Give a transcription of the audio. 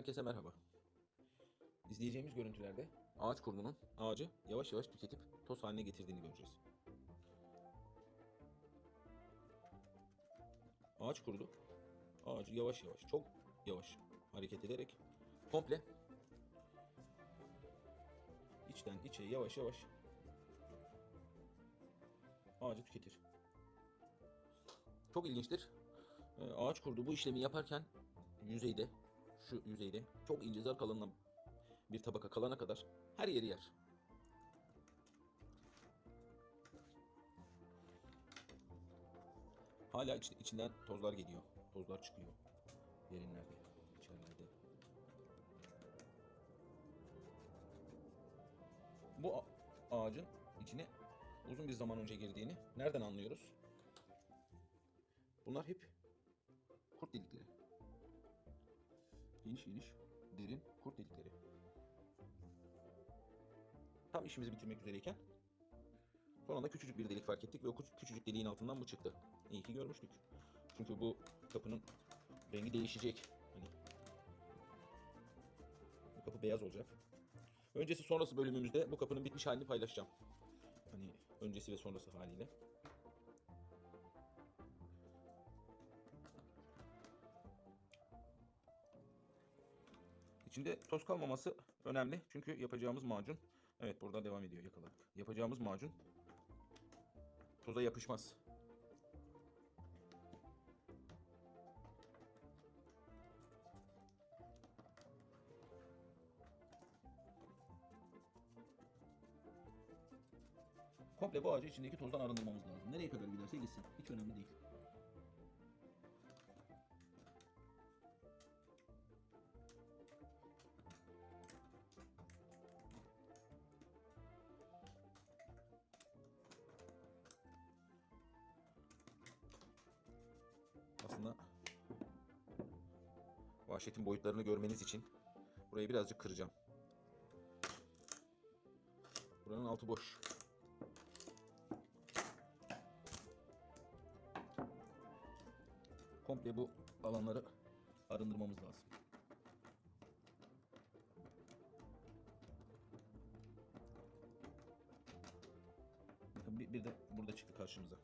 Herkese merhaba. İzleyeceğimiz görüntülerde ağaç kurdunun ağacı yavaş yavaş tüketip toz haline getirdiğini göreceğiz. Ağaç kurdu. Ağacı yavaş yavaş, çok yavaş hareket ederek komple içten içe yavaş yavaş ağacı tüketir. Çok ilginçtir. Ee, Ağaç kurdu bu işlemi yaparken yüzeyde, şu yüzeyde çok ince zar kalınlığına bir tabaka kalana kadar her yeri yer. Hala iç- içinden tozlar geliyor. Tozlar çıkıyor. Derinlerde, içerilerde. Bu ağacın içine uzun bir zaman önce girdiğini nereden anlıyoruz? Bunlar hep kurt delikleri. Geniş geniş, derin kurt delikleri. Tam işimizi bitirmek üzereyken son anda küçücük bir delik fark ettik ve o küç- küçücük deliğin altından bu çıktı. İyi ki görmüştük. Çünkü bu kapının rengi değişecek. Hani bu kapı beyaz olacak. Öncesi sonrası bölümümüzde bu kapının bitmiş halini paylaşacağım. Hani öncesi ve sonrası haliyle. İçinde toz kalmaması önemli. Çünkü yapacağımız macun, evet burada devam ediyor yakaladık. Yapacağımız macun toza yapışmaz. Komple bu ağacı içindeki tozdan arındırmamız lazım. Nereye kadar giderse gitsin. Hiç önemli değil. Vahşetin boyutlarını görmeniz için burayı birazcık kıracağım. Buranın altı boş. Komple bu alanları arındırmamız lazım. Bir de burada çıktı karşımıza.